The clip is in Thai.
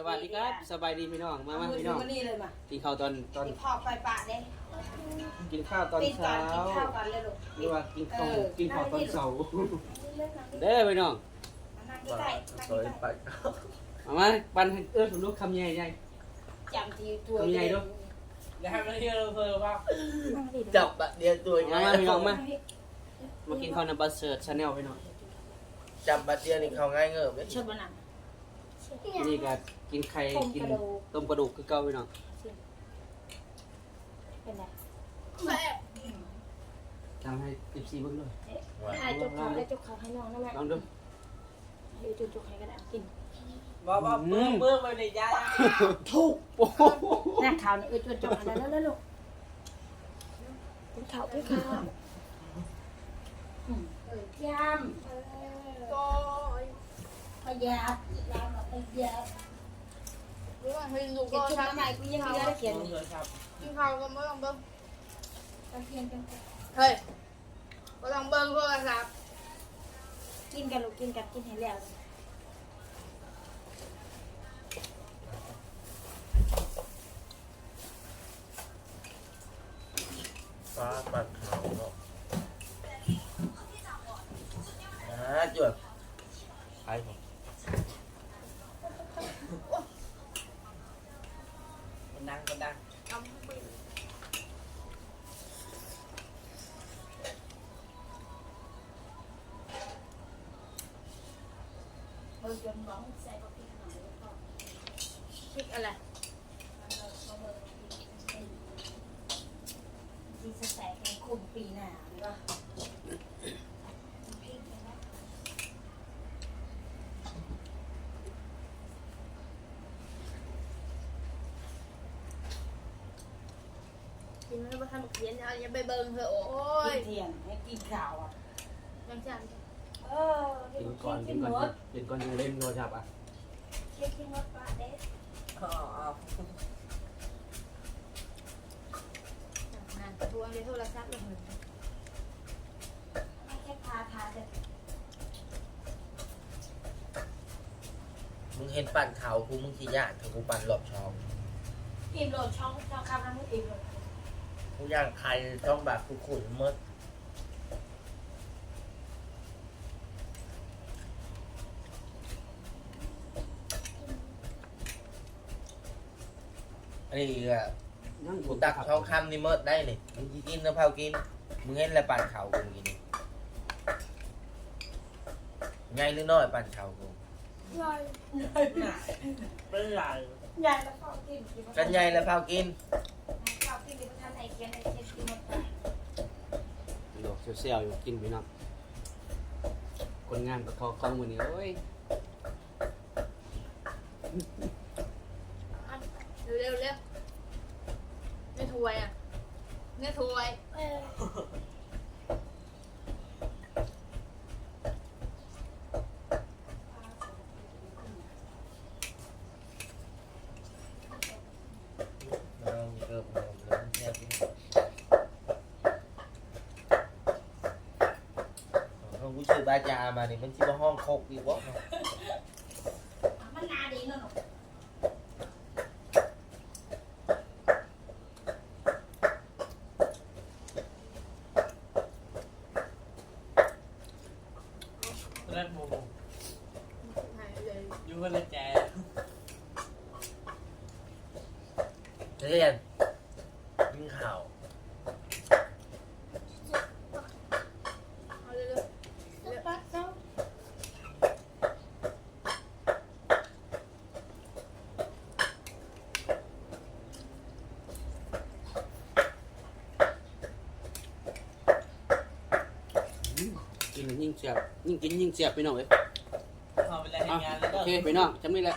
สวัสดีครับสบายดีพี่น้องมามามือพี่ถืน้อองมานี่เลยมากินข้าวตอนตอนติดพอกไปปะเด้กินข้าวตอนติดก่อเช้านกินข้าวก่อนเลยลูกหรือว่ากินข้าวเออกินข้าวตอนเช้าเลิกนั่งดิเด้อพี่น้องนั่งใกล้ๆนั่งสวยใกไปล้เอามาปันให้เอื้อผมลูกคำใหญ่ใหญ่ๆจำทีตัวทำยังไงดูอย่าให้มันเที่ยวเพลินว่านั่งดิจับอะเดียวตัวมามาพี่น้องมามากินข้าวในบัสเซิร์ชาแนลพี่น้องจับบัดเดียวนี่เขาง่ายเงิบเลยชดบนัง นี่ก็กินไข่กินต้มกระดูกคือเก่าพี่น้องเป็นไงทำให้ติบซีเบิ่งด้วยถ่ายจุกเขาได้จุกเขาให้น้องนะแม่ลองดูให้จุกจุกให้กันเอากินบอกว่าเบื้องเบื้องไปในยาถูกโอ้โหหน้าขาวนี่เออจุกจุกให้แล้วแล้วลูกกินข้าวกินข้าวอืมเออยำก็พยายาม ยามพยายามรู้ว่าเฮ้ยลูกเขียก็นชุดทำมาใหม่กูยังไม่ได้เขียนเพื่อนครับกินข้าวก็ไม่ต้องเบิ้งต้องเขียนกันเฮ้ยก็ต้องเบิ้งโทรศัพท์กินกันลูกกินกันกินให้แล้วฟ้าปัดเขาเนาะอ่าจวดใช่ผม มันดังมันดันเออจนร้องใส่ก็กินหน่อยแล้วก็พริกอะไรดีสแต็กในคุมปีหน้าหรือว่ากนะ กินแล้วมาทำเขียนเอาอย่าไปเบิ้งเถอะโอ้กิยนเทียนให้กินข้าวอะ ยังจเออกินก่อนกิกินนก่หมอนดกินก่อนยังเล่นโทรศัพท์อะเช็คกินหมดปลาเด็ดอ๋อำงานทวงในโทรศัพท์เลยไม่แค่พาทาจะมึงเห็นปั่นเขากูมึงขี้ยากถ้ากูปั่นหลบช่องอิ่มโหลดช่องช่องคำน้ำมันอิ่มโหลด กูย่างใครต้องแบบกูขุนมดอันนี้ก็นั่งกูตักช่องคำนี่มดได้นี่มึงสิกินแล้วเผากิน มึงเห็นแล้วปั่นเขากูกินนี่ไงหรือน้อยปั่นเขากูยายเป็นไรยายแล้วข้าวกินกินกันใหญ่แล้วเผากินข้าวกิน ดิบท่านไหนเขียนไหนเขียนกินหมดไปโลกเซียวๆอยู่กินพี่น้องคนงานประคองกล้องมือนี้โอ้ยเร็วเร็วในถ้วยอะในถ้วย เออ เรามีเกิบเราเนี่ยห้องกูชื่อ บาจามานี่มันชื่อว่าห้องโคกอีกวะมันนาดีเนาะเล่นโมโหหายเลยอยู่กันเลยแจ เรียนกินข่าว เอาเร็ว ปัดเนาะ กินแล้วยิ่งเสียบยิ่งกินยิ่งเสียบพี่น้องเอ้ยเอาไปเลยอะงานแล้วโอก็ เคพี่น้องจำนี่แหละ